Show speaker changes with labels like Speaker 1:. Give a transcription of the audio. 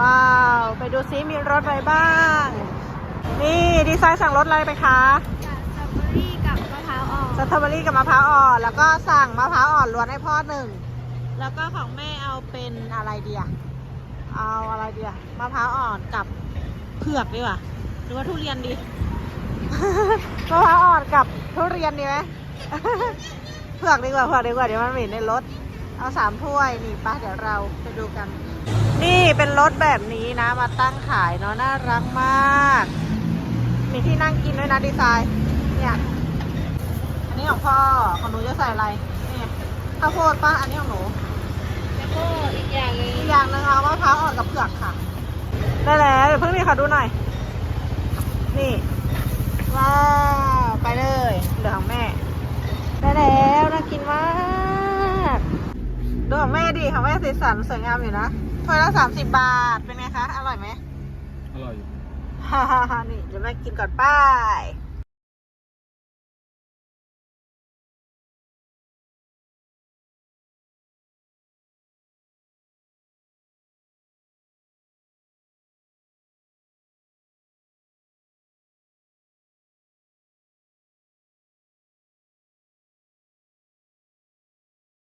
Speaker 1: ว้าว ไปดูซิมีรสอะไรบ้าง นี่ดีไซน์สั่งรสอะไรไปคะ
Speaker 2: กับสตรอเบอรี่กับมะพร้าวอ่อน
Speaker 1: สตรอเบอรี่กับมะพร้าวอ่อน แล้วก็สั่งมะพร้าวอ่อนล้วนให้พ่อหนึ่ง แล้วก็ของแม่เอาเป็นอะไรเดียเอาอะไรเดียมะพร้าวอ่อนกับเผือกดีกว่าหรือว่าทุเรียนดีมะพร้าวอ่อนกับทุเรียนดีไหมเผือกดีกว่าเผือกดีกว่าเดี๋ยวมันเหม็นในรถ เอาสามถ้วยนี่ป้าเดี๋ยวเราไปดูกันนี่ เป็นรถแบบนี้นะ มาตั้งขายเนาะน่ารักมาก มีที่นั่งกินด้วยนะดีไซน์เนี่ยอันนี้ของพ่อของหนูจะใส่อะไรนี่ข้าวโพดป้าอันนี้ของหนู
Speaker 2: แล้วก็อีกอย่างหนึง
Speaker 1: อีกอย่างหนึ่งเอามะพร้าวอ่อนกับเผือกค่ะ ได้แล้วเดี๋ยวเพิ่งนี่ค่ะดูหน่อย นี่ ว้าวไปเลยเหลือของแม่ ได้แล้วน่ากินมากดูของแม่ดิของแม่สีสันสวยงามอยู่นะ ถ้วยละสามสิบบาท เป็นไงคะ อร่อยไหม
Speaker 3: อร่อย
Speaker 1: ฮ่าฮ่าฮ่านี่เดี๋ยวแม่กินก่อนป้าย